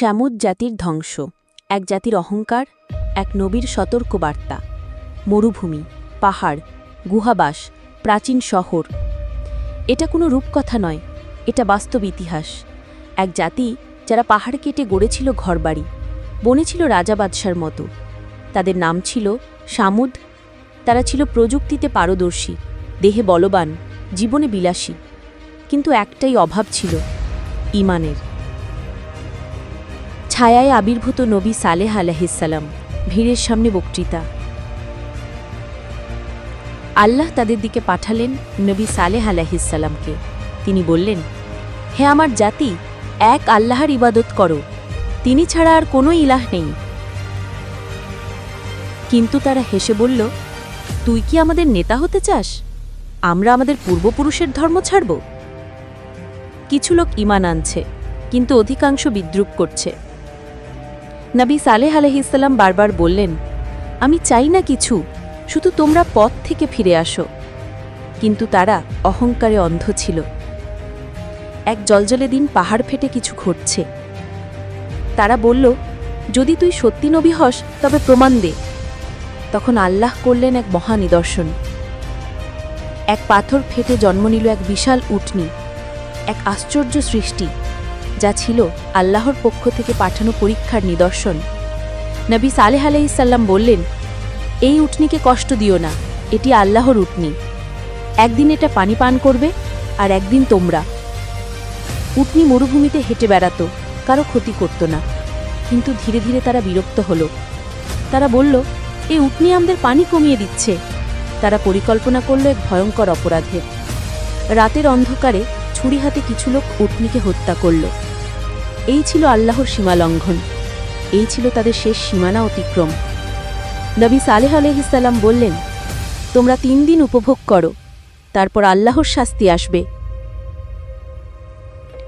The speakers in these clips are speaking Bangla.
শ্যামুদ জাতির ধ্বংস, এক জাতির অহংকার, এক নবীর সতর্ক বার্তা মরুভূমি, পাহাড়, গুহাবাস, প্রাচীন শহর। এটা কোনো রূপকথা নয়, এটা বাস্তব ইতিহাস। এক জাতি যারা পাহাড় কেটে গড়েছিল ঘরবাড়ি, বনে ছিল রাজা বাদশার মতো। তাদের নাম ছিল সামুদ তারা ছিল প্রযুক্তিতে পারদর্শী, দেহে বলবান, জীবনে বিলাসী। কিন্তু একটাই অভাব ছিল, ইমানের। ছায়ায় আবির্ভূত নবী সালেহ আলাহিসাল্লাম ভিড়ের সামনে বক্তৃতা। আল্লাহ তাদের দিকে পাঠালেন নবী সালেহ আলাহিসাল্লামকে তিনি বললেন, হে আমার জাতি, এক আল্লাহর ইবাদত করো। তিনি ছাড়া আর কোনো ইলাহ নেই। কিন্তু তারা হেসে বলল, তুই কি আমাদের নেতা হতে চাস? আমরা আমাদের পূর্বপুরুষের ধর্ম ছাড়ব? কিছু লোক ইমান আনছে, কিন্তু অধিকাংশ বিদ্রুপ করছে। নবী সালেহ আলহিসাল্লাম বারবার বললেন, আমি চাই না কিছু, শুধু তোমরা পথ থেকে ফিরে আসো। কিন্তু তারা অহংকারে অন্ধ ছিল। এক জলজলে দিন পাহাড় ফেটে কিছু ঘটছে। তারা বলল, যদি তুই সত্যি নবী হস, তবে প্রমাণ দে। তখন আল্লাহ করলেন এক মহা নিদর্শন। এক পাথর ফেটে জন্ম নিল এক বিশাল উটনি, এক আশ্চর্য সৃষ্টি। যা ছিল আল্লাহর পক্ষ থেকে পাঠানো পরীক্ষার নিদর্শন। নবী সালেহ আলাইসাল্লাম বললেন, এই উটনিকে কষ্ট দিও না, এটি আল্লাহর উটনি। একদিন এটা পানি পান করবে আর একদিন তোমরা। উটনি মরুভূমিতে হেঁটে বেড়াতো, কারও ক্ষতি করত না। কিন্তু ধীরে ধীরে তারা বিরক্ত হলো। তারা বলল এই উটনি আমাদের পানি কমিয়ে দিচ্ছে। তারা পরিকল্পনা করল এক ভয়ঙ্কর অপরাধের। রাতের অন্ধকারে ছুরি হাতে কিছু লোক উটনিকে হত্যা করল। এই ছিল আল্লাহর সীমালঙ্ঘন এই ছিল তাদের শেষ সীমানা অতিক্রম। নবী সালেহ আলহিসাল্লাম বললেন, তোমরা তিন দিন উপভোগ করো, তারপর আল্লাহর শাস্তি আসবে।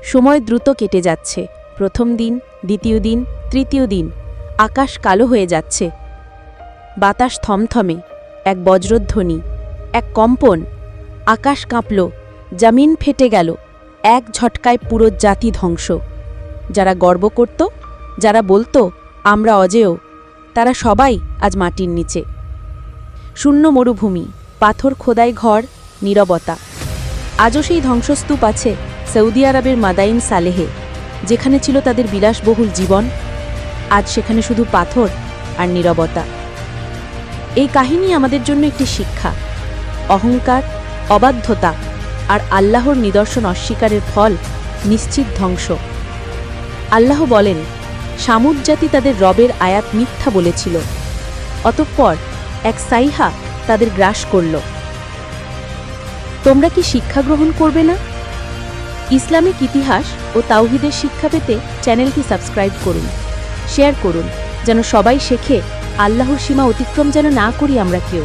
সময় দ্রুত কেটে যাচ্ছে। প্রথম দিন, দ্বিতীয় দিন, তৃতীয় দিন, আকাশ কালো হয়ে যাচ্ছে। বাতাস থমথমে, এক বজ্রধ্বনি, এক কম্পন। আকাশ কাঁপল, জামিন ফেটে গেল, এক ঝটকায় পুরো জাতি ধ্বংস। যারা গর্ব করত, যারা বলতো, আমরা অজেয় তারা সবাই আজ মাটির নিচে। শূন্য মরুভূমি, পাথর খোদাই ঘর, নীরবতা। আজও সেই ধ্বংসস্তূপ আছে সৌদি আরবের মাদাইন সালেহে, যেখানে ছিল তাদের বিলাসবহুল জীবন। আজ সেখানে শুধু পাথর আর নীরবতা। এই কাহিনী আমাদের জন্য একটি শিক্ষা। অহংকার, অবাধ্যতা আর আল্লাহর নিদর্শন অস্বীকারের ফল নিশ্চিত ধ্বংস। আল্লাহ বলেন, সামুদ জাতি তাদের রবের আয়াত মিথ্যা বলেছিল। অতঃপর এক সাইহা তাদের গ্রাস করল। তোমরা কি শিক্ষা গ্রহণ করবে না? ইসলামিক ইতিহাস ও তাওহিদের শিক্ষা পেতে চ্যানেলটি সাবস্ক্রাইব করুন, শেয়ার করুন, যেন সবাই শেখে, আল্লাহর সীমা অতিক্রম যেন না করি আমরা কেউ।